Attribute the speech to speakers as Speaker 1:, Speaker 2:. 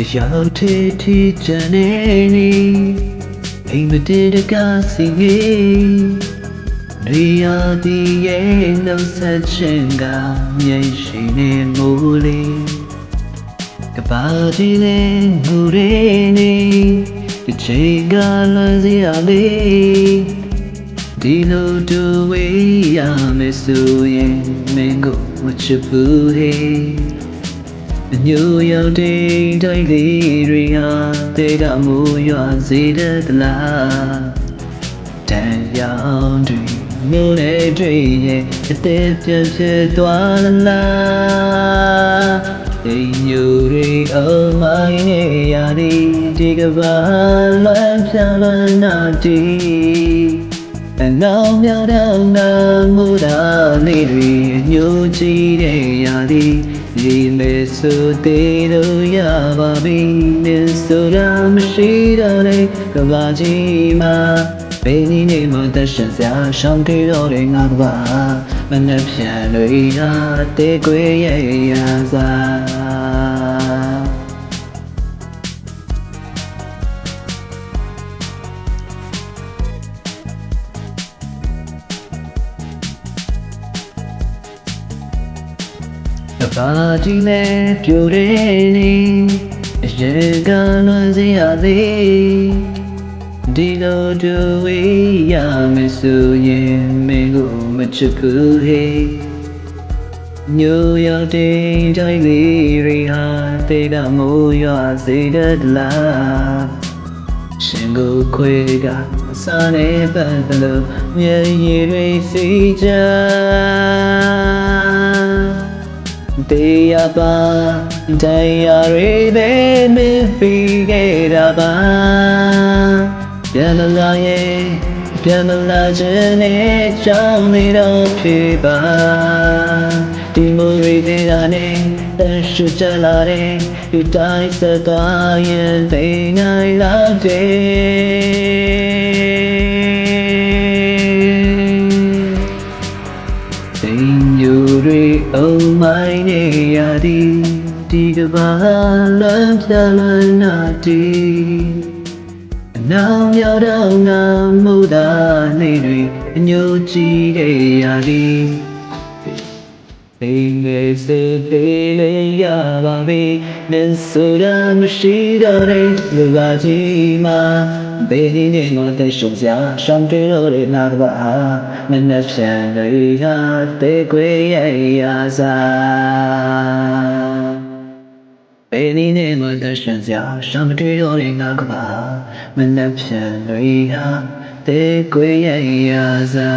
Speaker 1: တရားထေတီချန်နေနီအိမ်မတေတကားစီငေးတွေရသည်ရဲ့နှုတ်ဆက်ခြင်းကမြိတ်ရှိနေမိုးလေးကဘာကြီးလေးငူရင်းနေဒီချိန်ကလွန်စီရလေးဒီလိုတူဝေးရမယ်ဆိုရင်မင်းကိုမချစ်ဘူးဟေး အညိုရောက်တဲ့တိုင်းလေးတွေဟာတေကမူရွာစေတဲ့တလားတန်ရောင်တွေမြို့လေးတွေရဲ့အသေးပြည့်ဖြစ်သွားလားဒီညိုတွေအမိုင်းနေရသည်ဒီကဘာလွမ်းဖြာလွမ်းနာတီအနောက်မြောက်တော့ငါမူတာလေးတွေညိုကြည့်တဲ့ရသည် ဒီမေဆိုသေးလို့ရပါပြီနေဆိုတာမရှိတော့တဲ့ကဘာကြီးမှာဘယ်နည်းနဲ့မှတရှင်စရာရှောင်းတေတော့တဲ့ငါကဘာမနှက်ပြန်လို့ရတဲ့ကွေရဲ့ရာစာ တပါကြီးနဲ့ပြိုတဲ့နေအရင်ကလွန်စီရသည်ဒီလိုတူဝေးရမယ်ဆိုရင်မင်းကိုမချစ်ဘူးဟေးညိုရောက်တဲ့တိုင်းလေးတွေဟာတေကမိုးရွာစေတဲ့လားရှင်ကိုခွေကအစားနဲ့ပန်းသလိုမျက်ရည်တွေစီချာ တရားပါတရားတွေပဲမပြီးခဲ့တာပါပြန်မလာရဲ့ပြန်မလာခြင်းနဲ့ ကြောင်းနေတော့ဖြစ်ပါဒီမိုရီတဲ့နဲ့တရှုချလာတဲ့ဒီတိုင်းစသွားရင်သိနိုင်လာတဲ့စိန်ညူတွေအုံမိုင်းနေရသည်ဒီကဘာလမ်းပြလန်းနာတီအနောင်မြောက်တော့ငါမှုသာနေတွေအညိုကြည့်တဲ့ရသည်ဒီငယ်စေသေးလေးရပါပြီမင်းဆိုရမရှိတော့တဲ့လူကကြီးမှာ ဘယ်ဒီနေငေါတဲ့ရှုံစရာရှောင်းတွေတော့တဲ့နာကပါမနဲ့ဖြန်တွေဟာတေခွေရဲ့ရာစာဘယ်ဒီနေငေါတဲ့ရှုံစရာရှောင်းတွေတော့တဲ့နာကပါမနဲ့ဖြန်တွေဟာတေခွေရဲ့ရာစာ